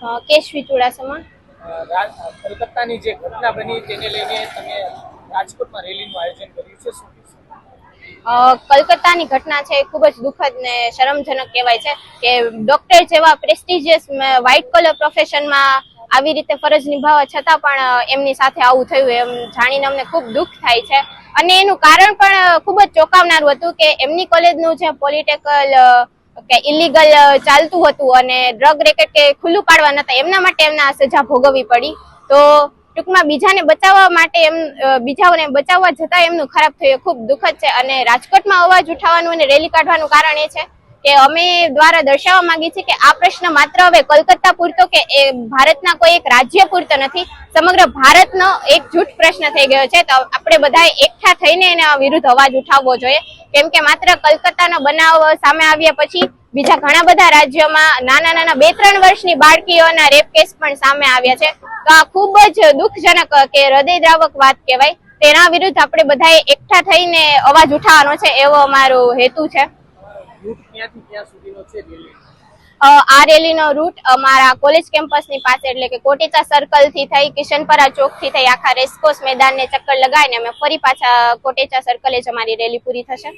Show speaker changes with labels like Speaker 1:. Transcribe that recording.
Speaker 1: કેશવી ચુડાસમા.
Speaker 2: કલકત્તાની જે ઘટના બની તેને લઈને તમે રાજકોટમાં રેલીનું આયોજન કર્યું છે શું
Speaker 1: કલકત્તાની ઘટના છે એ ખૂબ જ દુઃખદ ને શરમજનક કહેવાય છે કે ડોક્ટર જેવા પ્રેસ્ટિજિયસ વ્હાઇટ કોલર પ્રોફેશનમાં આવી રીતે ફરજ નિભાવવા છતાં પણ એમની સાથે આવું થયું એમ જાણીને અમને ખૂબ દુઃખ થાય છે. અને એનું કારણ પણ ખૂબ જ ચોંકાવનારું હતું કે એમની કોલેજનું જે પોલિટિકલ કે ઇલીગલ ચાલતું હતું અને ડ્રગ રેકેટ કે ખુલ્લું પાડવા નતા, એમના માટે એમને આ સજા ભોગવવી પડી. તો ટૂંકમાં બીજાને બચાવવા માટે એમ બીજાઓને બચાવવા જતાં એમનું ખરાબ થયું. ખૂબ દુઃખદ છે અને રાજકોટમાં અવાજ ઉઠાવવાનું અને રેલી કાઢવાનું કારણ એ છે કે અમે દ્વારા દર્શાવવા માંગીએ છીએ કે આ પ્રશ્ન માત્ર હવે કલકત્તા પૂરતો કે એ ભારતના કોઈ એક રાજ્ય પૂરતો નથી, સમગ્ર ભારતનો એક જૂઠ પ્રશ્ન થઈ ગયો છે. તો આપણે બધાએ એકઠા થઈને એના વિરુદ્ધ અવાજ ઉઠાવવો જોઈએ. કેમ કે માત્ર કલકત્તાનો બનાવ સામે આવ્યા પછી બીજા ઘણા બધા રાજ્યોમાં નાના નાના બે ત્રણ વર્ષની બાળકીઓના રેપ કેસ પણ સામે આવ્યા છે. તો આ ખૂબ જ દુઃખજનક કે હૃદયદ્રાવક વાત કહેવાય. તેના વિરુદ્ધ આપણે બધાએ એકઠા થઈને અવાજ ઉઠાવવાનો છે એવો અમારો હેતુ છે.
Speaker 2: રૂટ રેલી
Speaker 1: આ રેલીનો રૂટ અમારા કોલેજ કેમ્પસની પાસે, એટલે કે કોટેચા સર્કલથી થઈ, કિશનપરા ચોકથી થઈ, આખા રેસકોર્સ મેદાનને ચક્કર લગાવીને અમે ફરી પાછા કોટેચા સર્કલે જ અમારી રેલી પૂરી થશે.